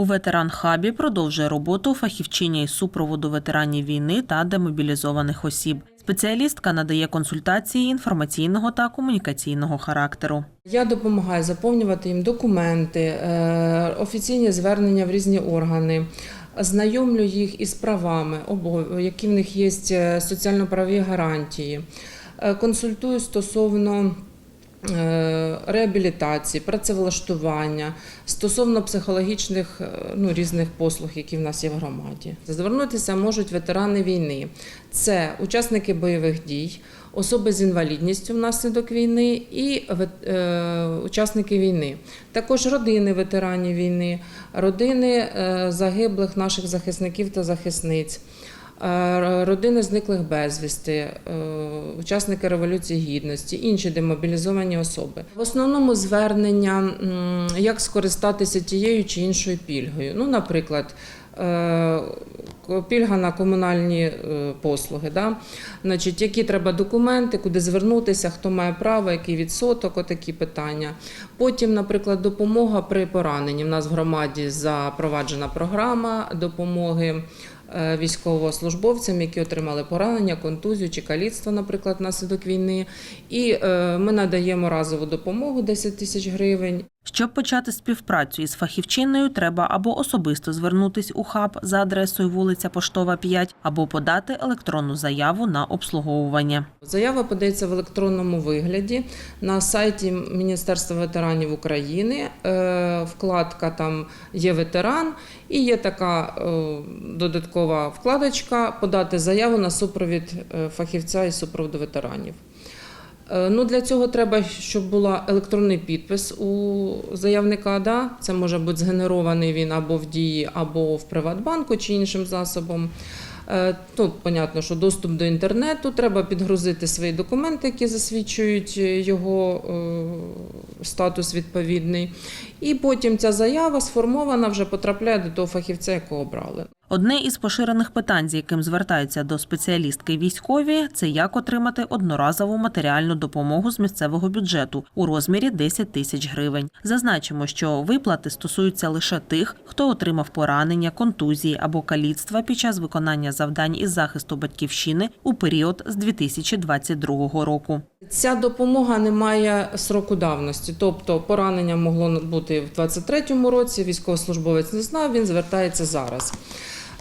У ветеран-хабі продовжує роботу фахівчиня із супроводу ветеранів війни та демобілізованих осіб. Спеціалістка надає консультації інформаційного та комунікаційного характеру. Я допомагаю заповнювати їм документи, е, офіційні звернення в різні органи. Знайомлю їх із правами, які в них є е, соціально-правові гарантії. Е, Консультую стосовно реабілітації, працевлаштування, стосовно психологічних е, ну, різних послуг, які в нас є в громаді. Звернутися можуть ветерани війни. Це учасники бойових дій, особи з інвалідністю внаслідок війни і е, учасники війни. Також родини ветеранів війни, родини е, загиблих наших захисників та захисниць. Е, Родини зниклих безвісти, е, учасники Революції Гідності, інші демобілізовані особи. В основному звернення, як скористатися тією чи іншою пільгою. Ну, наприклад, е, пільга на комунальні послуги, да? Значить, які треба документи, куди звернутися, хто має право, який відсоток, отакі питання. Потім, наприклад, допомога при пораненні. У нас в громаді запроваджена програма допомоги військовослужбовцям, які отримали поранення, контузію чи каліцтво, наприклад, внаслідок війни. І е, ми надаємо разову допомогу 10 тисяч гривень. Щоб почати співпрацю із фахівчиною, треба або особисто звернутись у хаб за адресою вулиця Поштова 5, або подати електронну заяву на обслуговування. Заява подається в електронному вигляді на сайті Міністерства ветеранів України. Е, Вкладка там є ветеран, і є така е, додаткова вкладочка подати заяву на супровід е, фахівця і супроводу ветеранів. Е, Ну, для цього треба, щоб був електронний підпис у заявника. Да? Це може бути згенерований він або в дії, або в Приватбанку чи іншим засобом. Е, Тут, понятно, що доступ до інтернету, треба підгрузити свої документи, які засвідчують його статус відповідний. І потім ця заява сформована вже потрапляє до того фахівця, якого обрали. Одне із поширених питань, з яким звертаються до спеціалістки військові, це як отримати одноразову матеріальну допомогу з місцевого бюджету у розмірі 10 тисяч гривень. Зазначимо, що виплати стосуються лише тих, хто отримав поранення, контузії або каліцтва під час виконання завдань із захисту батьківщини у період з 2022 року. Ця допомога не має сроку давності, тобто поранення могло бути в 23-му році. Військовослужбовець не знав, він звертається зараз.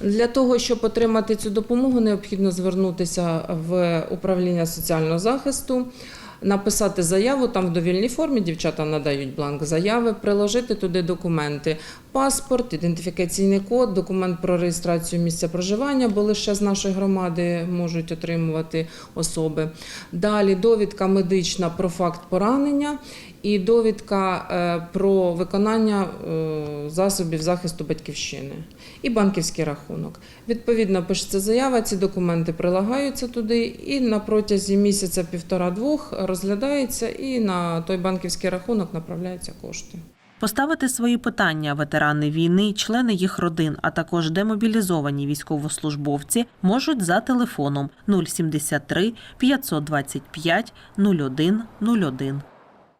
Для того, щоб отримати цю допомогу, необхідно звернутися в управління соціального захисту, написати заяву там в довільній формі. Дівчата надають бланк заяви, приложити туди документи: паспорт, ідентифікаційний код, документ про реєстрацію місця проживання, бо лише з нашої громади можуть отримувати особи. Далі довідка медична про факт поранення і довідка е, про виконання е, засобів захисту батьківщини і банківський рахунок. Відповідно, пишеться заява, ці документи прилагаються туди, і на протязі місяця півтора-двох розглядається, і на той банківський рахунок направляються кошти. Поставити свої питання ветерани війни, члени їх родин, а також демобілізовані військовослужбовці можуть за телефоном 073 525 01 01.